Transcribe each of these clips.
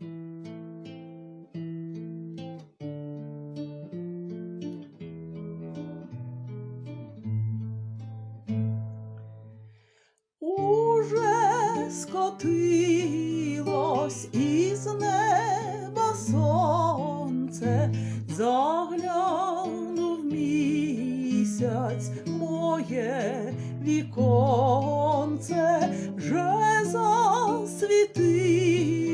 Уже скотилось із неба сонце, заглянув місяць моє віконце, вже засвітились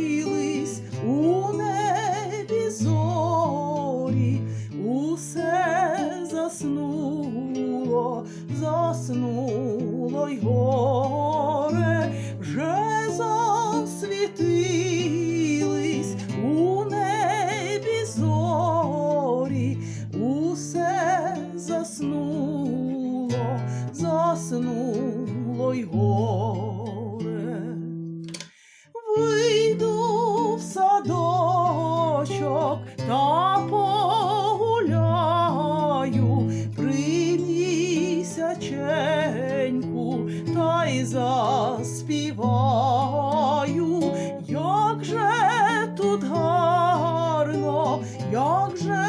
заснуло, заснуло й горе, вже засвітились у небі зорі, усе заснуло, заснуло й горе. Заспіваю, як же тут гарно, як же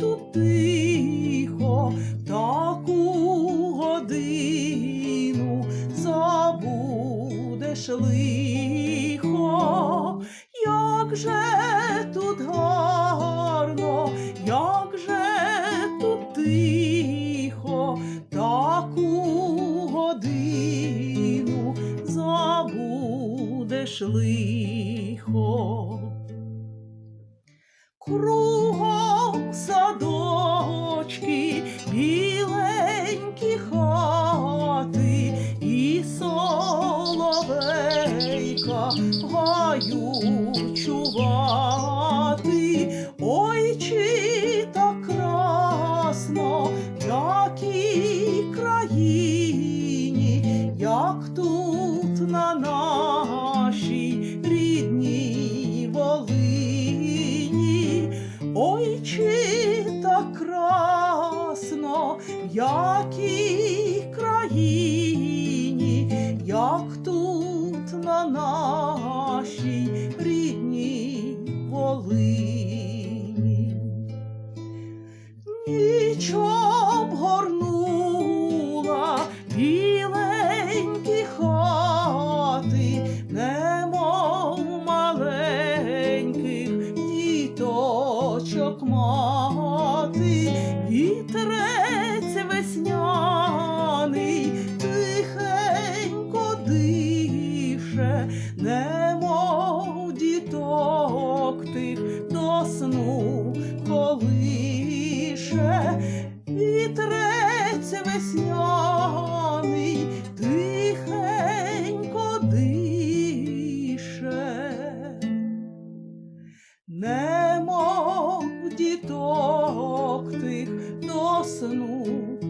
тут тихо, в таку годину забудеш лихо, як же лихо. Кругом садочки, біленькі хати, і соловейка гаю. Якій країні, як тут на нашій рідній Волині. Ніч обгорнула біленькі хати, немов маленьких діточок мати, вітрець сну колише, вітрець весняний тихенько дише немов діток тих до сну.